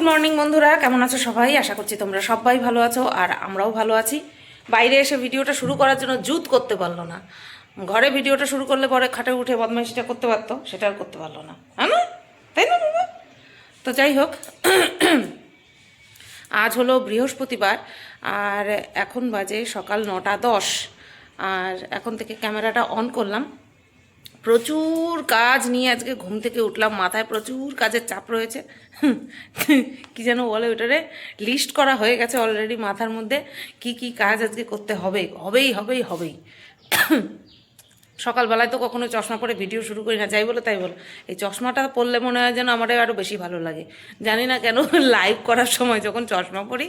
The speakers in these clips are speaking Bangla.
গুড মর্নিং বন্ধুরা। কেমন আছো সবাই? আশা করছি তোমরা সবাই ভালো আছো, আর আমরাও ভালো আছি। বাইরে এসে ভিডিওটা শুরু করার জন্য জুত করতে পারল না। ঘরে ভিডিওটা শুরু করলে পরে খাটে উঠে বদমাইশিটা করতে পারতো, সেটা আর করতে পারল না। হ্যাঁ তাই না বাবা? তো যাই হোক, আজ হলো বৃহস্পতিবার, আর এখন বাজে সকাল নটা দশ। আর এখন থেকে ক্যামেরাটা অন করলাম। প্রচুর কাজ নিয়ে আজকে ঘুম থেকে উঠলাম, মাথায় প্রচুর কাজের চাপ রয়েছে। কি যেন বলে ওটারে? লিস্ট করা হয়ে গেছে অলরেডি মাথার মধ্যে, কি কি কাজ আজকে করতে হবে, হবেই হবেই হবেই। সকালবেলায় তো কখনো চশমা পরে ভিডিও শুরু করি না, যাই বলো তাই বলো। এই চশমাটা পরলে মনে হয় যেন আমার আরও বেশি ভালো লাগে। জানি না কেন লাইভ করার সময় যখন চশমা পরি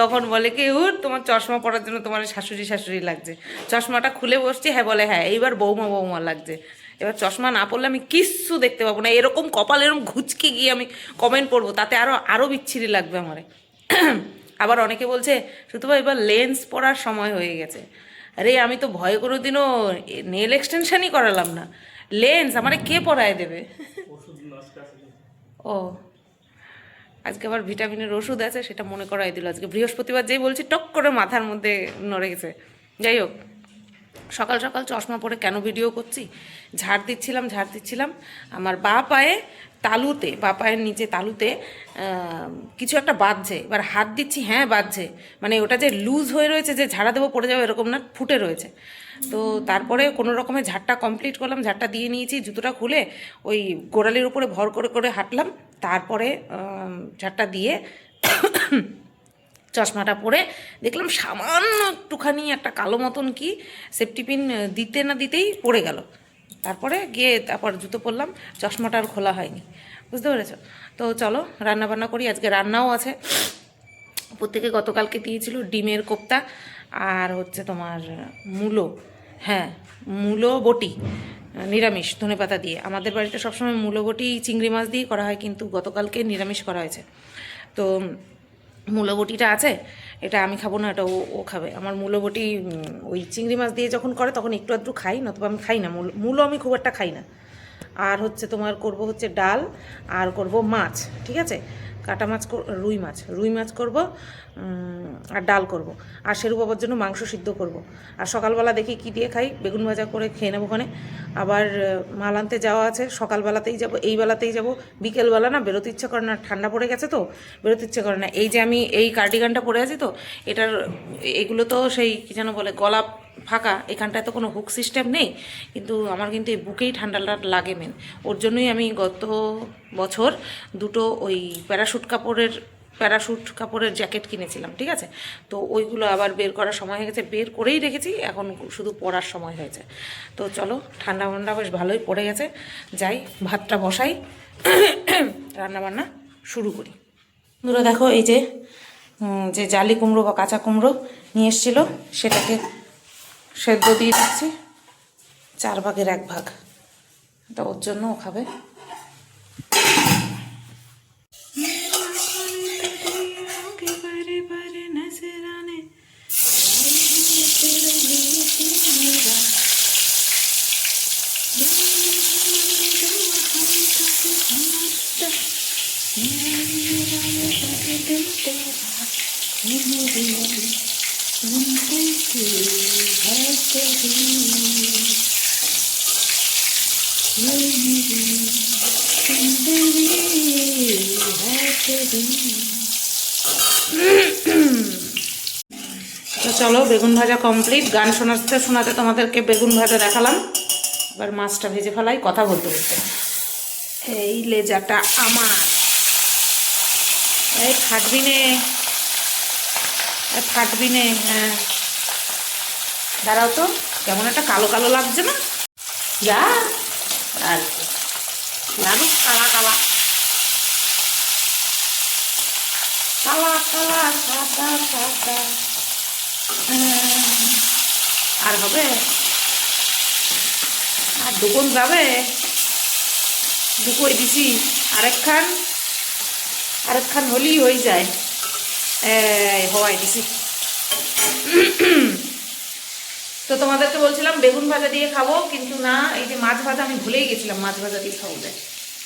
তখন বলে কি উর তোমার চশমা পরার জন্য তোমার শাশুড়ি শাশুড়ি লাগছে। চশমাটা খুলে বসছি হ্যাঁ বলে হ্যাঁ এইবার বৌমা বৌমা লাগছে। এবার চশমা না পড়লে আমি কিচ্ছু দেখতে পাবো না। এরকম কপাল এরকম ঘুচকে গিয়ে আমি কমেন্ট পড়ব তাতে আরও আরও বিচ্ছিরি লাগবে আমারে। আবার অনেকে বলছে শুধু এবার লেন্স পরার সময় হয়ে গেছে। আরে আমি তো ভয় কোনো দিনও নেল এক্সটেনশনই করালাম না। লেন্স আমারে কে পরায় দেবে? ও আজকে আবার ভিটামিনের ওষুধ আছে, সেটা মনে করাই দিল আজকে। বৃহস্পতিবার যেই বলছি, টক করে মাথার মধ্যে নড়ে গেছে। যাই হোক, সকাল সকাল চশমা পরে কেন ভিডিও করছি? ঝাড় দিচ্ছিলাম ঝাড় দিচ্ছিলাম। আমার বা পায়ে তালুতে বা পায়ের নিচে তালুতে কিছু একটা বাজছে এবার হাত দিচ্ছি হ্যাঁ বাজছে মানে ওটা যে লুজ হয়ে রয়েছে, যে ঝাড়া দেবো পড়ে যাবে, এরকম না, ফুটে রয়েছে। তো তারপরে কোনো রকমের ঝাড়টা কমপ্লিট করলাম, ঝাড়টা দিয়ে নিয়েছি, জুতোটা খুলে ওই গোড়ালির উপরে ভর করে করে হাঁটলাম। তারপরে ঝাড়টা দিয়ে চশমাটা পরে দেখলাম সামান্য একটুখানি একটা কালো মতন কি সেফটি পিন দিতে না দিতেই পড়ে গেল। তারপরে গিয়ে তারপর জুতো পরলাম, চশমাটা আর খোলা হয়নি। বুঝতে পেরেছ? তো চলো রান্না বান্না করি, আজকে রান্নাও আছে। প্রত্যেকে গতকালকে দিয়েছিল ডিমের কোপ্তা আর হচ্ছে তোমার মূলো। হ্যাঁ মূলো বটি। নিরামিষ ধনে পাতা দিয়ে। আমাদের বাড়িতে সবসময় মূলবটি চিংড়ি মাছ দিয়ে করা হয়, কিন্তু গতকালকে নিরামিষ করা হয়েছে। তো মূলবটিটা আছে, এটা আমি খাব না, এটা ও ও খাবে। আমার মূলবটি ওই চিংড়ি মাছ দিয়ে যখন করে, তখন একটু আধটু খাই, নতুবা আমি খাই না। মূল- মূলো আমি খুব একটা খাই না। আর হচ্ছে তোমার করব হচ্ছে ডাল আর করব মাছ, ঠিক আছে? কাটা মাছ রুই মাছ রুই মাছ করব আর ডাল করব। আর সেরু বাবার জন্য মাংস সিদ্ধ করব। আর সকালবেলা দেখি কি দিয়ে খাই, বেগুন ভাজা করে খেয়ে নেব ওখানে। আবার মাল আনতে যাওয়া আছে, সকালবেলাতেই যাব, এই বেলাতেই যাব। বিকেলবেলা না, বেরোতে ইচ্ছা করে না, ঠান্ডা পড়ে গেছে তো, বেরোতে ইচ্ছে করে না। এই যে আমি এই কার্ডিগানটা পরে আছি তো, এটার, এগুলো তো সেই, কী যেন বলে, গলা ফাঁকা, এখানটায় তো কোনো হুক সিস্টেম নেই, কিন্তু আমার কিন্তু এই বুকেই ঠান্ডাটা লাগে মেন ওর জন্যই আমি গত বছর দুটো ওই প্যারাশুট কাপড়ের প্যারাশুট কাপড়ের জ্যাকেট কিনেছিলাম, ঠিক আছে? তো ওইগুলো আবার বের করার সময় হয়ে গেছে, বের করেই রেখেছি, এখন শুধু পরার সময় হয়েছে। তো চলো, ঠান্ডা ঠান্ডা বেশ ভালোই পড়ে গেছে। যাই, ভাতটা বসাই, রান্না বান্না শুরু করি। বন্ধুরা দেখো এই যে যে জালি কুমড়ো বা কাঁচা কুমড়ো নিয়ে এসেছিল, সেটাকে সেদ্ধ দিয়ে দিচ্ছি। চার ভাগের এক ভাগ। এটা ওর জন্য ও তো চলো, বেগুন ভাজা কমপ্লিট গান শোনাতে শোনাতে তোমাদেরকে বেগুন ভাজা দেখালাম। এবার মাছটা ভেজে ফেলাই, কথা বলতে বলতে। এই লেজাটা আমার। এই ফাটবি নে। ফাটবি নে হ্যাঁ। দাঁড়াও তো, কেমন একটা কালো কালো লাগছে না? যা। আর লাগুক কালা কালা। সাদা। আর হবে? আর দুগুণ যাবে? দুকোই দিছি। আরেকখান আরেকখান হলেই হয়ে যায়। হওয়াই দিছি। তো তোমাদেরকে বলছিলাম, বেগুন ভাজা দিয়ে খাব, কিন্তু না, এই যে মাছ ভাজা, আমি ভুলেই গেছিলাম মাছ ভাজা দিয়ে খাব যে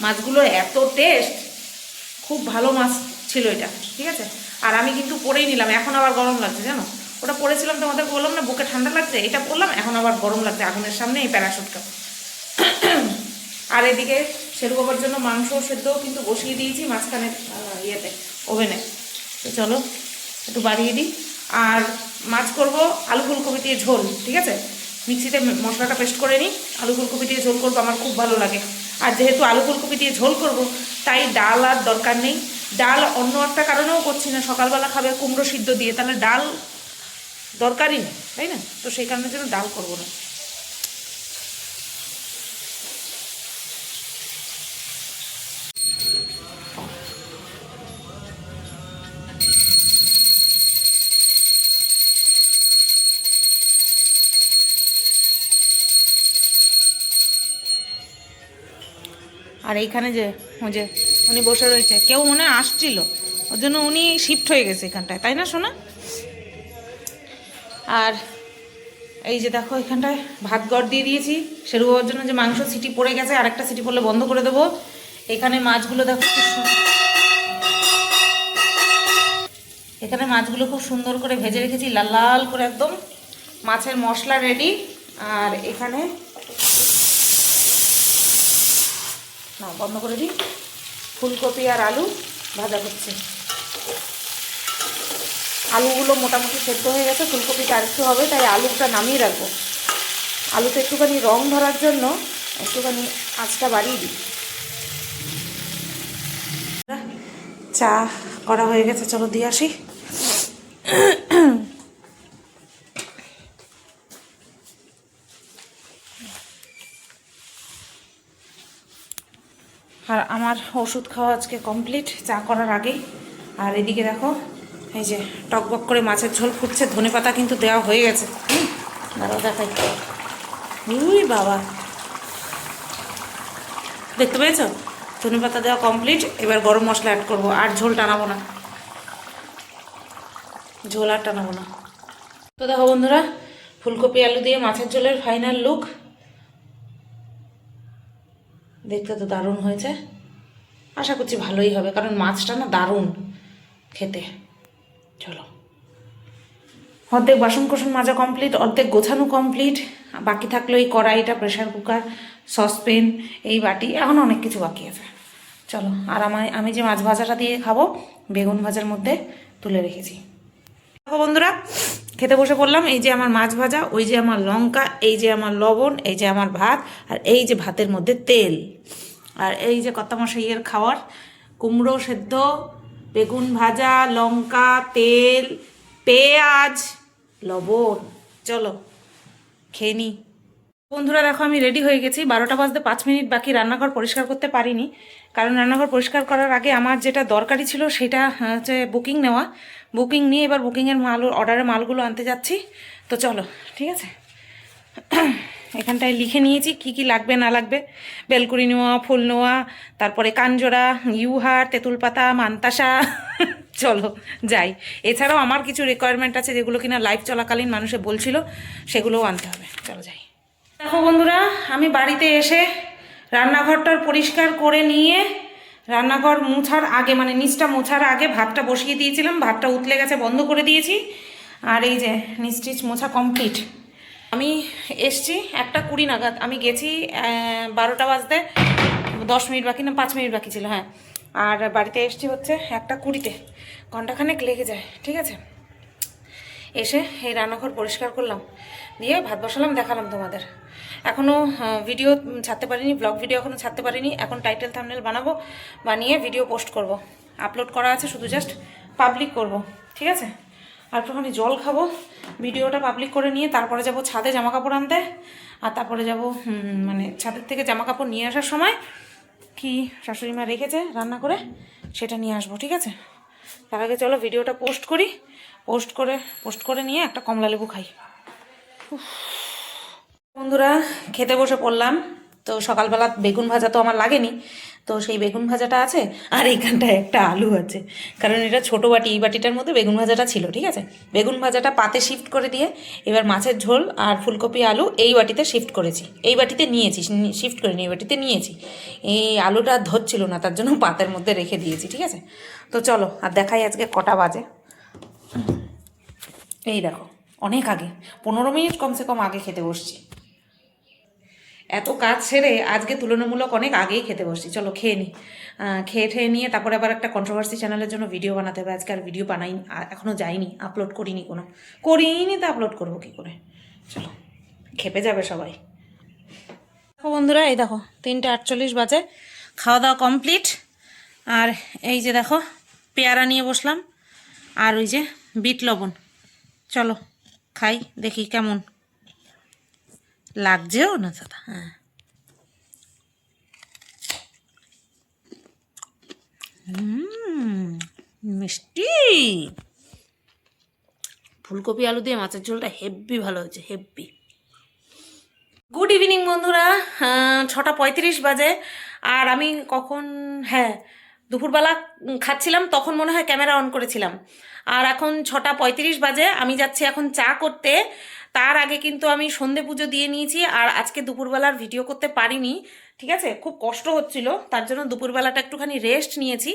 মাছগুলো এত টেস্ট খুব ভালো মাছ ছিল এটা, ঠিক আছে? আর আমি কিন্তু পরেই নিলাম, এখন আবার গরম লাগছে, জানো? ওটা পরেছিলাম তোমাদের বললাম না, বুকে ঠান্ডা লাগছে, এটা পরলাম এখন আবার গরম লাগছে, আগুনের সামনে এই প্যারাশুটটা আর এদিকে সেরু জন্য মাংস সেদ্ধও কিন্তু বসিয়ে দিয়েছি মাঝখানে ইয়েতে, ওভেনে। তো চলো, একটু বাড়িয়ে দিই। আর মাছ করব আলু ফুলকপি দিয়ে ঝোল, ঠিক আছে? মিক্সিতে মশলাটা পেস্ট করে নিই। আলু ফুলকপি দিয়ে ঝোল করব, আমার খুব ভালো লাগে। আর যেহেতু আলু ফুলকপি দিয়ে ঝোল করব, তাই ডাল আর দরকার নেই। ডাল অন্য একটা কারণেও করছি না, সকালবেলা খাবে কুমড়ো সিদ্ধ দিয়ে। তাহলে ডাল দরকারই নেই, তাই না? তো সেই কারণের জন্য ডাল করব না। আর এইখানে যে যে উনি বসে রয়েছে, কেউ মনে আসছিল। ওর জন্য উনি শিফট হয়ে গেছে এখানটায়, তাই না শোনা আর এই যে দেখো, এখানটায় ভাত গড় দিয়ে দিয়েছি। সেরু বাবার জন্য যে মাংস সিটি পড়ে গেছে আর একটা সিটি পড়লে বন্ধ করে দেবো। এখানে মাছগুলো দেখো এখানে মাছগুলো খুব সুন্দর করে ভেজে রেখেছি, লাল লাল করে একদম। মাছের মশলা রেডি আর এখানে না বন্ধ করে দিই। ফুলকপি আর আলু ভাজা হচ্ছে আলুগুলো মোটামুটি সেদ্ধ হয়ে গেছে, ফুলকপিটা আর একটু হবে, তাই আলুটা নামিয়ে রাখব। আলুতে একটুখানি রং ধরার জন্য একটুখানি আঁচটা বাড়িয়ে দিই। চা করা হয়ে গেছে, চলো দিয়ে আসি আর আমার ওষুধ খাওয়া আজকে কমপ্লিট চা করার আগেই। আর এদিকে দেখো এই যে টকবক করে মাছের ঝোল ফুটছে ধনে পাতা কিন্তু দেওয়া হয়ে গেছে। হুম, দেখাই। উই বাবা। দেখতে পেয়েছ? ধনে পাতা দেওয়া কমপ্লিট এবার গরম মশলা অ্যাড করব আর ঝোল টানাবো না। ঝোল আর টানাবো না। তো দেখো বন্ধুরা ফুলকপি আলু দিয়ে মাছের ঝোলের ফাইনাল লুক দেখতে তো দারুণ হয়েছে। আশা করছি ভালোই হবে, কারণ মাছটা না দারুণ খেতে। চলো। অর্ধেক বাসন কোসন মাজা কমপ্লিট অর্ধেক গোছানো কমপ্লিট বাকি থাকল এই কড়াইটা প্রেশার কুকার সসপেন এই বাটি, এখন অনেক কিছু বাকি আছে। চলো, আর আমার আমি যে মাছ ভাজাটা দিয়ে খাব, বেগুন ভাজার মধ্যে তুলে রেখেছি। দেখো বন্ধুরা, খেতে বসে পড়লাম, এই যে আমার মাছ ভাজা, ওই যে আমার লঙ্কা, এই যে আমার লবণ, এই যে আমার ভাত, আর এই যে ভাতের মধ্যে তেল। আর এই যে কত মশাইয়ের খাওয়ার, কুমড়ো সেদ্ধ, বেগুন ভাজা, লঙ্কা, তেল, পেঁয়াজ, লবণ। চলো, খেয়ে নিই বন্ধুরা দেখো, আমি রেডি হয়ে গেছি। বারোটা বাজতে পাঁচ মিনিট বাকি, রান্নাঘর পরিষ্কার করতে পারিনি। কারণ রান্নাঘর পরিষ্কার করার আগে আমার যেটা দরকারি ছিল, সেটা হচ্ছে বুকিং নেওয়া। বুকিং নিয়ে এবার বুকিংয়ের মাল, অর্ডারের মালগুলো আনতে যাচ্ছি। তো চলো, ঠিক আছে? এখানটায় লিখে নিয়েছি, কি কি লাগবে, না লাগবে। বেলকুড়ি নেওয়া ফুল নেওয়া তারপরে কাঞ্জোড়া ইউহার তেঁতুল পাতা মান্তাসা। চলো, যাই। এছাড়াও আমার কিছু রিকোয়ারমেন্ট আছে যেগুলো কিনা লাইভ চলাকালীন মানুষে বলছিল, সেগুলোও আনতে হবে। চলো যাই। দেখো বন্ধুরা, আমি বাড়িতে এসে রান্নাঘরটার পরিষ্কার করে নিয়ে রান্নাঘর মুছার আগে মানে নিচটা মোছার আগে ভাতটা বসিয়ে দিয়েছিলাম। ভাতটা উতলে গেছে, বন্ধ করে দিয়েছি। আর এই যে নিচ টিচ মোছা কমপ্লিট আমি এসছি একটা কুড়ি নাগাদ। আমি গেছি বারোটা বাজতে, দশ মিনিট বাকি না, পাঁচ মিনিট বাকি ছিল হ্যাঁ। আর বাড়িতে এসছি হচ্ছে একটা কুড়িতে। ঘন্টাখানেক লেগে যায়, ঠিক আছে? এসে এই রান্নাঘর পরিষ্কার করলাম, দিয়ে ভাত বসালাম, দেখালাম তোমাদের। এখনও ভিডিও ছাড়তে পারিনি ব্লগ ভিডিও এখনও ছাড়তে পারিনি। এখন টাইটেল থামনেল বানাবো, বানিয়ে ভিডিও পোস্ট করব। আপলোড করা আছে শুধু জাস্ট পাবলিক করব, ঠিক আছে? আর একটুখানি জল খাব। ভিডিওটা পাবলিক করে নিয়ে তারপরে যাব ছাদে জামা কাপড় আনতে। আর তারপরে যাব মানে ছাদের থেকে জামা কাপড় নিয়ে আসার সময় কি শাশুড়ি মা রেখেছে রান্না করে সেটা নিয়ে আসব, ঠিক আছে? তার আগে চলো ভিডিওটা পোস্ট করি। পোস্ট করে পোস্ট করে নিয়ে একটা কমলা লেবু খাই। বন্ধুরা, খেতে বসে পড়লাম। তো সকালবেলা বেগুন ভাজা তো আমার লাগেনি, তো সেই বেগুন ভাজাটা আছে আর এইখানটায় একটা আলু আছে। কারণ এটা ছোটো বাটি, এই বাটিটার মধ্যে বেগুন ভাজাটা ছিল, ঠিক আছে? বেগুন ভাজাটা পাতে শিফট করে দিয়ে এবার মাছের ঝোল আর ফুলকপি আলু এই বাটিতে শিফট করেছি। এই বাটিতে নিয়েছি শিফট করে এই বাটিতে নিয়েছি। এই আলুটা ধরছিল না, তার জন্য পাতের মধ্যে রেখে দিয়েছি, ঠিক আছে? তো চলো, আর দেখাই আজকে কটা বাজে। এই দেখো, অনেক আগে, পনেরো মিনিট কমসে কম আগে খেতে বসছি। এত কাজ সেরে আজকে তুলনামূলক অনেক আগেই খেতে বসছি। চলো খেয়ে নিই খেয়ে ঠেয়ে নিয়ে তারপরে আবার একটা কন্ট্রোভার্সি চ্যানেলের জন্য ভিডিও বানাতে হবে। আজকে আর ভিডিও বানাই এখনও যাইনি আপলোড করিনি কোনো। করিনি তো আপলোড করব কী করে? চলো, খেপে যাবে সবাই। দেখো বন্ধুরা, এই দেখো, তিনটে আটচল্লিশ বাজে। খাওয়া দাওয়া কমপ্লিট আর এই যে দেখো, পেয়ারা নিয়ে বসলাম। আর ওই যে বিট লবণ। চলো, খাই, দেখি কেমন। লাগছেও না দাদা হ্যাঁ। মিষ্টি। ফুলকপি, আলু দিয়ে মাছের ঝোলটা হেব্বি ভালো হয়েছে, হেব্বি। গুড ইভিনিং বন্ধুরা ছটা পঁয়ত্রিশ বাজে, আর আমি কখন হ্যাঁ দুপুরবেলা খাচ্ছিলাম, তখন মনে হয় ক্যামেরা অন করেছিলাম। আর এখন ছটা পঁয়ত্রিশ বাজে, আমি যাচ্ছি এখন চা করতে তার আগে কিন্তু আমি সন্ধে পুজো দিয়ে নিয়েছি আর আজকে দুপুরবেলার ভিডিও করতে পারিনি, ঠিক আছে? খুব কষ্ট হচ্ছিল, তার জন্য দুপুরবেলাটা একটুখানি রেস্ট নিয়েছি।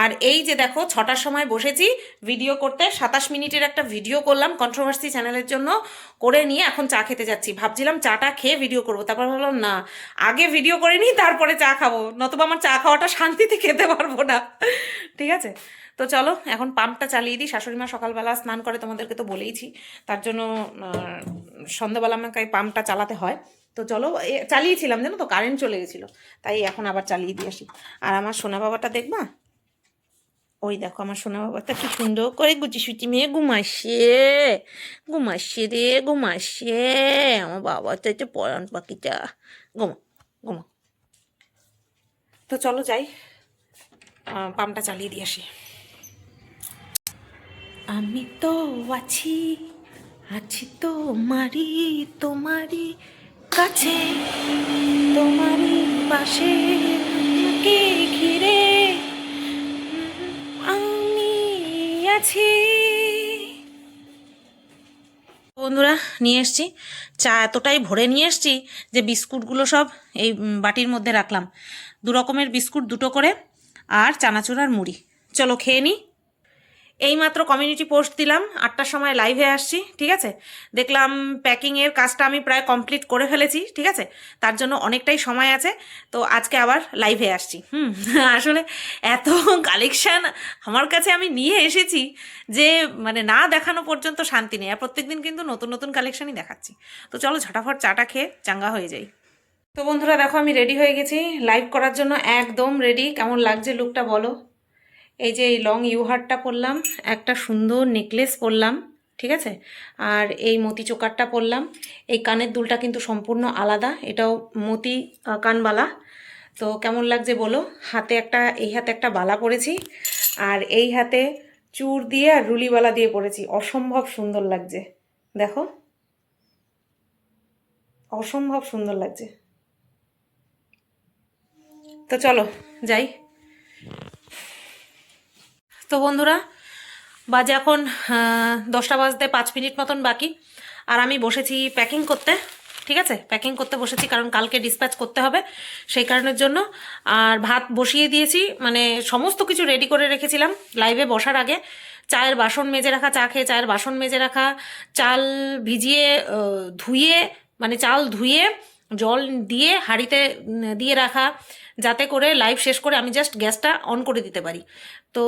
আর এই যে দেখো, ছটার সময় বসেছি ভিডিও করতে, সাতাশ মিনিটের একটা ভিডিও করলাম কন্ট্রোভার্সি চ্যানেলের জন্য, করে নিয়ে এখন চা খেতে যাচ্ছি। ভাবছিলাম চাটা খেয়ে ভিডিও করব, তারপর ভাবলাম না, আগে ভিডিও করে নিই, তারপরে চা খাব, নতুবা আমার চা খাওয়াটা শান্তিতে খেতে পারব না, ঠিক আছে? তো চলো, এখন পাম্পটা চালিয়ে দিই। শাশুড়ি মা সকালবেলা স্নান করে তোমাদেরকে তো বলেইছি। তার জন্য সন্ধ্যাবেলা আমাকে পাম্পটা চালাতে হয়। তো চলো চালিয়েছিলাম জানো তো, কারেন্ট চলে গেছিল। তাই এখন আবার চালিয়ে দিয়ে আসি। আর আমার সোনা বাবাটা দেখবা? ওই দেখো, আমার সোনা বাবাটা কি সুন্দর করে গুচি সুচি মেয়ে ঘুমাচ্ছে ঘুমাচ্ছে রে ঘুমাচ্ছে আমার বাবা হচ্ছে পরাণ পাখিটা। ঘুমা ঘুমা। তো চলো যাই পাম্পটা চালিয়ে দিয়ে আসি। আমি তো আছি আছি তোমারই তোমারই কাছে। তোমারই পাশে তোমাকে ঘিরে আমি আছি। বন্ধুরা, নিয়ে এসছি। চা এতটাই ভরে নিয়ে এসছি যে বিস্কুটগুলো সব এই বাটির মধ্যে রাখলাম। দু রকমের বিস্কুট, দুটো করে, আর চানাচুর আর মুড়ি। চলো খেয়ে নিই এইমাত্র কমিউনিটি পোস্ট দিলাম, আটটার সময় লাইভে আসছি, ঠিক আছে? দেখলাম প্যাকিংয়ের কাজটা আমি প্রায় কমপ্লিট করে ফেলেছি, ঠিক আছে? তার জন্য অনেকটাই সময় আছে, তো আজকে আবার লাইভে আসছি, হুম? আসলে এত কালেকশান আমার কাছে আমি নিয়ে এসেছি যে মানে না দেখানো পর্যন্ত শান্তি নেই, আর প্রত্যেকদিন কিন্তু নতুন নতুন কালেকশানই দেখাচ্ছি। তো চলো ঝটাফট চাটা খেয়ে চাঙ্গা হয়ে যাই। তো বন্ধুরা দেখো আমি রেডি হয়ে গেছি লাইভ করার জন্য একদম রেডি কেমন লাগছে লুকটা বলো? এই যে এই লং ইউহারটা পরলাম, একটা সুন্দর নেকলেস পরলাম, ঠিক আছে? আর এই মতি চোকারটা পরলাম। এই কানের দুলটা কিন্তু সম্পূর্ণ আলাদা, এটাও মতি কানবালা। তো কেমন লাগছে বলো? হাতে একটা, এই হাতে একটা বালা পরেছি, আর এই হাতে চুর দিয়ে আর রুলিবালা দিয়ে পরেছি। অসম্ভব সুন্দর লাগছে। দেখো। অসম্ভব সুন্দর লাগছে। তো চলো, যাই। তো বন্ধুরা, বাজে এখন দশটা বাজতে পাঁচ মিনিট মতন বাকি। আর আমি বসেছি প্যাকিং করতে, ঠিক আছে? প্যাকিং করতে বসেছি কারণ কালকে ডিসপ্যাচ করতে হবে, সেই কারণের জন্য। আর ভাত বসিয়ে দিয়েছি মানে সমস্ত কিছু রেডি করে রেখেছিলাম লাইভে বসার আগে। চায়ের বাসন মেজে রাখা, চা খেয়ে চায়ের বাসন মেজে রাখা, চাল ভিজিয়ে ধুয়ে মানে চাল ধুয়ে, জল দিয়ে হাঁড়িতে দিয়ে রাখা, যাতে করে লাইভ শেষ করে আমি জাস্ট গ্যাসটা অন করে দিতে পারি। তো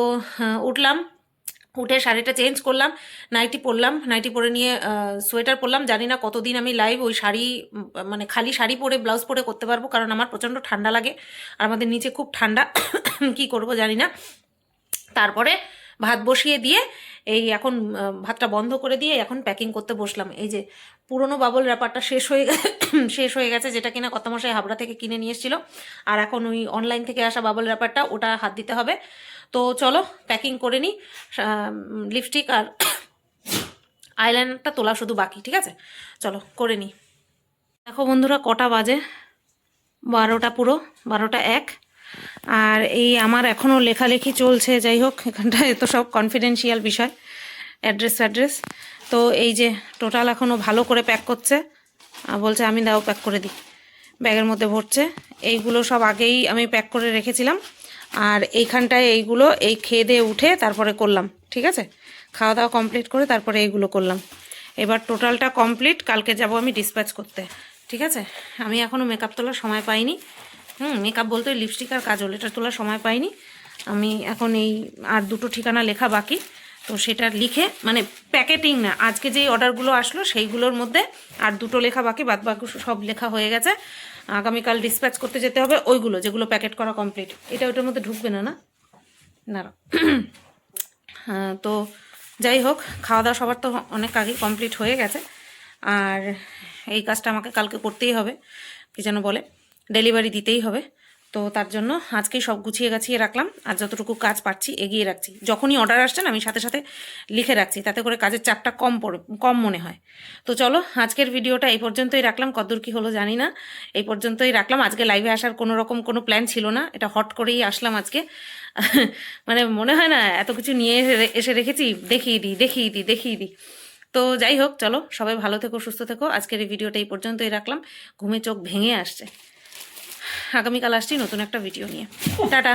উঠলাম, উঠে শাড়িটা চেঞ্জ করলাম নাইটি পরলাম নাইটি পরে নিয়ে সোয়েটার পরলাম, জানি না কতদিন আমি লাইভ ওই শাড়ি মানে খালি শাড়ি পরে ব্লাউজ পরে করতে পারব, কারণ আমার প্রচণ্ড ঠান্ডা লাগে, আর আমাদের নিচে খুব ঠান্ডা, কি করব জানি না। তারপরে ভাত বসিয়ে দিয়ে, এই এখন ভাতটা বন্ধ করে দিয়ে এখন প্যাকিং করতে বসলাম, এই যে পুরনো বাবল র্যাপারটা শেষ হয়ে শেষ হয়ে গেছে, যেটা কিনা কতমশাই হাবড়া থেকে কিনে নিয়ে এসেছিল। আর এখন ওই অনলাইন থেকে আসা বাবল র্যাপারটা ওটা হাত দিতে হবে। তো চলো প্যাকিং করে নিই লিপস্টিক আর আইলাইনারটা তোলা শুধু বাকি, ঠিক আছে? চলো, করে নিই দেখো বন্ধুরা, কটা বাজে? বারোটা পুরো, বারোটা এক। আর এই আমার এখনও লেখালেখি চলছে, যাই হোক, এখানটায় এত সব কনফিডেন্সিয়াল বিষয়। অ্যাড্রেস ফ্যাড্রেস তো এই যে টোটাল এখনও ভালো করে প্যাক করছে। আর বলছে আমি দাও প্যাক করে দিই। ব্যাগের মধ্যে ভরছে। এইগুলো সব আগেই আমি প্যাক করে রেখেছিলাম। আর এইখানটায় এইগুলো এই খেয়ে দিয়ে উঠে তারপরে করলাম, ঠিক আছে? খাওয়া দাওয়া কমপ্লিট করে তারপরে এইগুলো করলাম। এবার টোটালটা কমপ্লিট কালকে যাব আমি ডিসপ্যাচ করতে, ঠিক আছে? আমি এখনও মেকআপ তোলার সময় পাইনি। হুম মেকআপ বলতে ওই লিপস্টিক আর কাজল, এটা তোলার সময় পাইনি। আমি এখন এই আর দুটো ঠিকানা লেখা বাকি। তো সেটা লিখে মানে প্যাকেটিং না আজকে যেই অর্ডারগুলো আসলো সেইগুলোর মধ্যে আর দুটো লেখা বাকি বাদ বাকি সব লেখা হয়ে গেছে। আগামীকাল ডিসপ্যাচ করতে যেতে হবে ওইগুলো যেগুলো প্যাকেট করা কমপ্লিট এটা ওটার মধ্যে ঢুকবে না না? না হ্যাঁ, তো যাই হোক খাওয়া দাওয়া সবার তো অনেক আগেই কমপ্লিট হয়ে গেছে। আর এই কাজটা আমাকে কালকে করতেই হবে কি যেন বলে ডেলিভারি দিতেই হবে। তো তার জন্য আজকেই সব গুছিয়ে গাছিয়ে রাখলাম। আর যতটুকু কাজ পাচ্ছি এগিয়ে রাখছি। যখনই অর্ডার আসছে না, আমি সাথে সাথে লিখে রাখছি, তাতে করে কাজের চাপটা কম পড়ে, কম মনে হয়। তো চলো, আজকের ভিডিওটা এই পর্যন্তই রাখলাম। কতদূর কী হলো জানি না। এই পর্যন্তই রাখলাম। আজকে লাইভে আসার কোনো রকম কোনো প্ল্যান ছিল না। এটা হট করেই আসলাম আজকে। মানে মনে হয় না, এত কিছু নিয়ে এসে রেখেছি। দেখিয়ে দিই দেখিয়ে দিই দেখিয়ে দিই। তো যাই হোক, চলো, সবাই ভালো থেকো, সুস্থ থেকো। আজকের এই ভিডিওটা এই পর্যন্তই রাখলাম। ঘুমে চোখ ভেঙে আসছে। আগামীকাল আসছি নতুন একটা ভিডিও নিয়ে। টাটা।